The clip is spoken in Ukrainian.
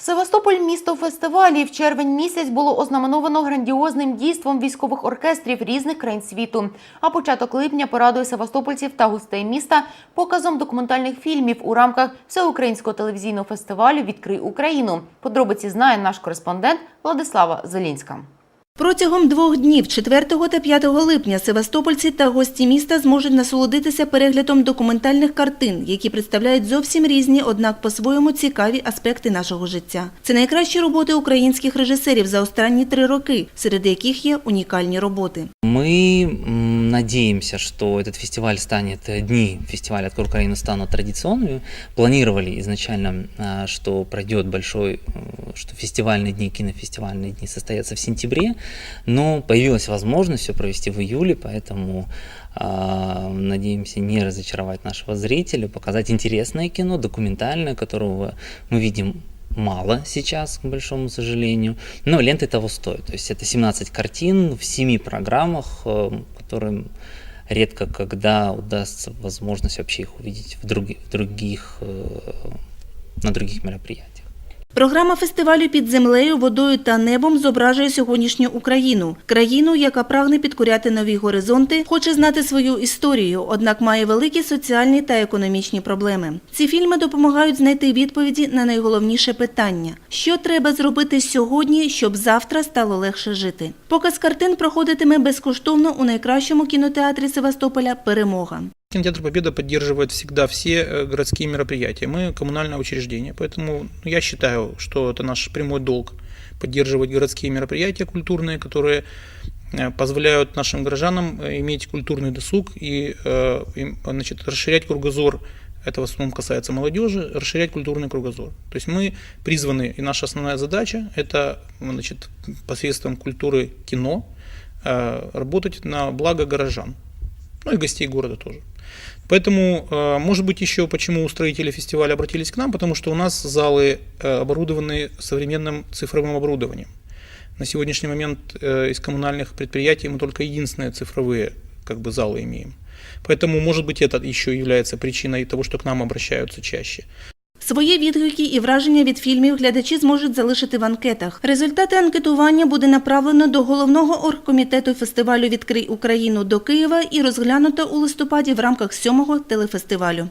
Севастополь місто фестивалів. Червень місяць було ознаменовано грандіозним дійством військових оркестрів різних країн світу. А початок липня порадує севастопольців та гостей міста показом документальних фільмів у рамках всеукраїнського телевізійного фестивалю Відкрий Україну. Подробиці знає наш кореспондент Владислава Зелінська. Протягом двох днів, 4 та 5 липня, севастопольці та гості міста зможуть насолодитися переглядом документальних картин, які представляють зовсім різні, однак по-своєму цікаві аспекти нашого життя. Це найкращі роботи українських режисерів за останні три роки, серед яких є унікальні роботи. Мы м, надеемся, что этот фестиваль станет, э, дни фестиваля «Открой Украину» станут традиционными. Планировали изначально, а, что пройдет большой, э, что фестивальные дни, кинофестивальные дни состоятся в сентябре, но появилась возможность все провести в июле, поэтому а, надеемся не разочаровать нашего зрителя, показать интересное кино, документальное, которого мы видим мало сейчас, к большому сожалению, но ленты того стоят. То есть это 17 картин в 7 программах, э, которым редко когда удастся возможность вообще их увидеть в, други- в других, э, на других мероприятиях. Програма фестивалю під землею, водою та небом зображує сьогоднішню Україну, країну, яка прагне підкоряти нові горизонти, хоче знати свою історію, однак має великі соціальні та економічні проблеми. Ці фільми допомагають знайти відповіді на найголовніше питання: що треба зробити сьогодні, щоб завтра стало легше жити. Показ картин проходитиме безкоштовно у найкращому кінотеатрі Севастополя Перемога. Кинотеатр «Победа» поддерживает всегда все э, городские мероприятия. Мы коммунальное учреждение, поэтому я считаю, что это наш прямой долг поддерживать городские мероприятия культурные, которые э, позволяют нашим горожанам э, иметь культурный досуг и значит, расширять кругозор это в основном касается молодежи, расширять культурный кругозор. То есть мы призваны, и наша основная задача – это значит, посредством культуры кино работать на благо горожан, ну и гостей города тоже. Поэтому, э, может быть, еще почему устроители фестиваля обратились к нам, потому что у нас залы э, оборудованы современным цифровым оборудованием. На сегодняшний момент э, из коммунальных предприятий мы только единственные цифровые как бы, залы имеем. Поэтому, может быть, это еще является причиной того, что к нам обращаются чаще. Свої відгуки і враження від фільмів глядачі зможуть залишити в анкетах. Результати анкетування буде направлено до головного оргкомітету фестивалю Відкрий Україну до Києва і розглянуто у листопаді в рамках сьомого телефестивалю.